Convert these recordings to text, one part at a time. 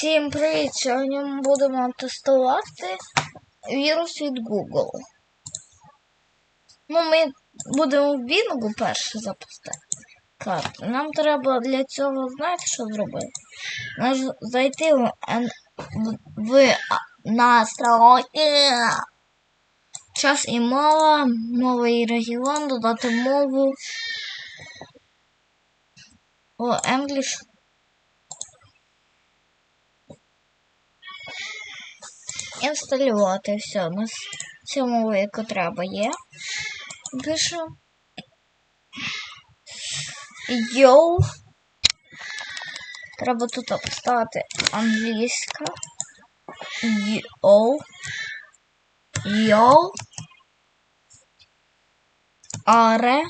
Всім привіт! Сьогодні ми будемо тестувати вірус від Google. Ну, ми будемо в Bing перше запустити карту. Нам треба для цього, знаєте, що зробити? Зайти в, в, настройки. Час і мова, і регіон, додати мову. О, English. Інсталювати все. У нас ця мова, треба є. Пишу. Йоу. Треба тут поставити англійська. Йоу. Йоу. Аре.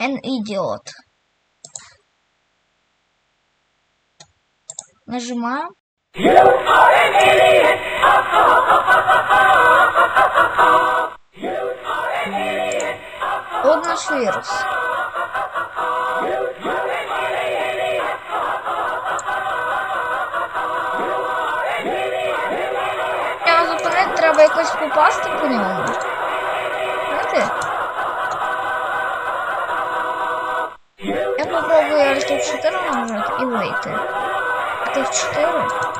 An idiot. Нажимаем. Вот наш вирус. Я зупинити треба якось попасти по ньому. Знаєте? Я попробую Alt-4 нажати і вийти. Alt-4.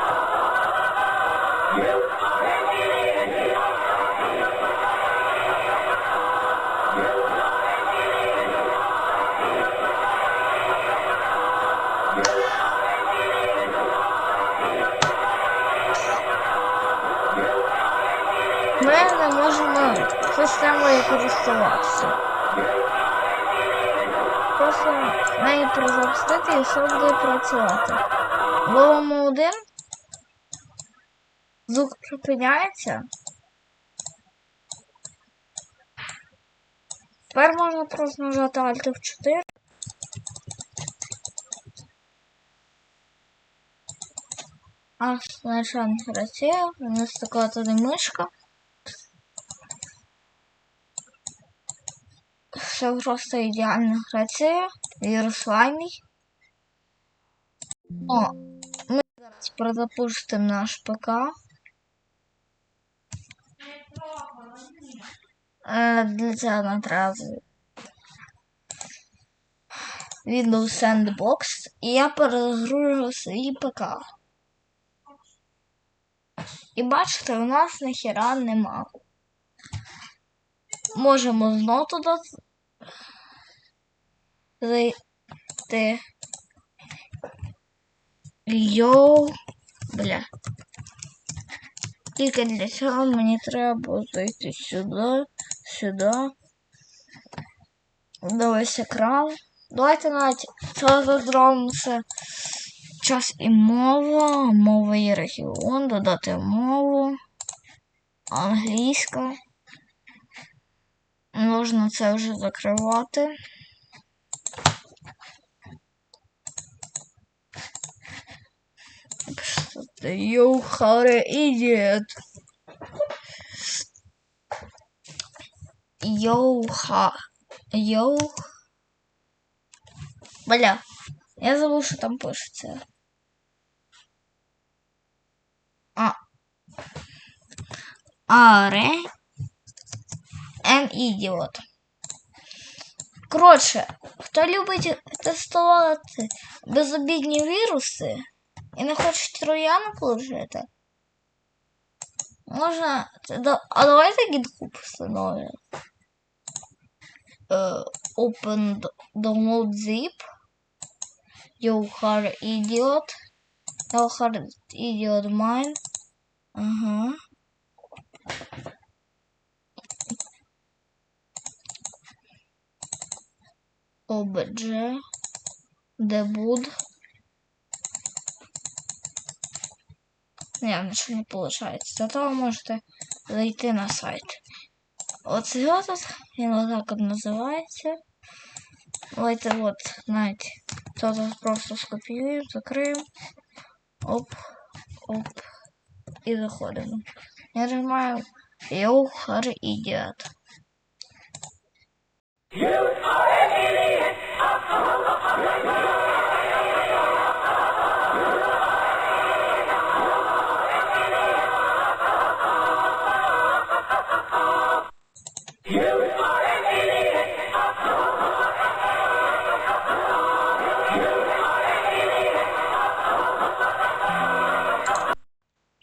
Ми не можемо системою користуватися. Просто неї перезапустити і все буде працювати. Ловимо один. Звук припиняється. Тепер можна просто нажати Alt F4. А, совершенно красиво. У нас такая тут мышка. Все просто ідеально працює. Вірус лайний. О, ми зараз перезапустимо наш ПК. Е, Для цього нам треба Windows Sandbox. І я перезагружу свій ПК. І бачите, у нас ніхіра нема. Можемо знову туди зайти. Йоу, бля. Тільки для цього мені треба зайти сюди, сюди. На весь екран. Давайте навіть це зробимо все. Час і мова, мова і регіон, додати мову, англійська. Можна це вже закривати. Are an idiot. Йоу ха. Йоу. Бля, я забув, що там пишеться. А. Аре. An idiot. Коротше, хто любить тестувати безобідні віруси і не хоче трояну положити, можна. це да- А давайте GitHub встановлюємо. Е, Open д- download zip. You are idiot. You are idiot mine. Ага. OBJ. Debug. Не, нічого не виходить. Зато ви можете зайти на сайт. Оце от, він отак от називається. Давайте от, знаєте, тут просто скопіюємо, закриємо. Оп, оп. І заходимо. Я нажимаю are idiot. З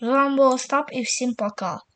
вами був Остап і пока.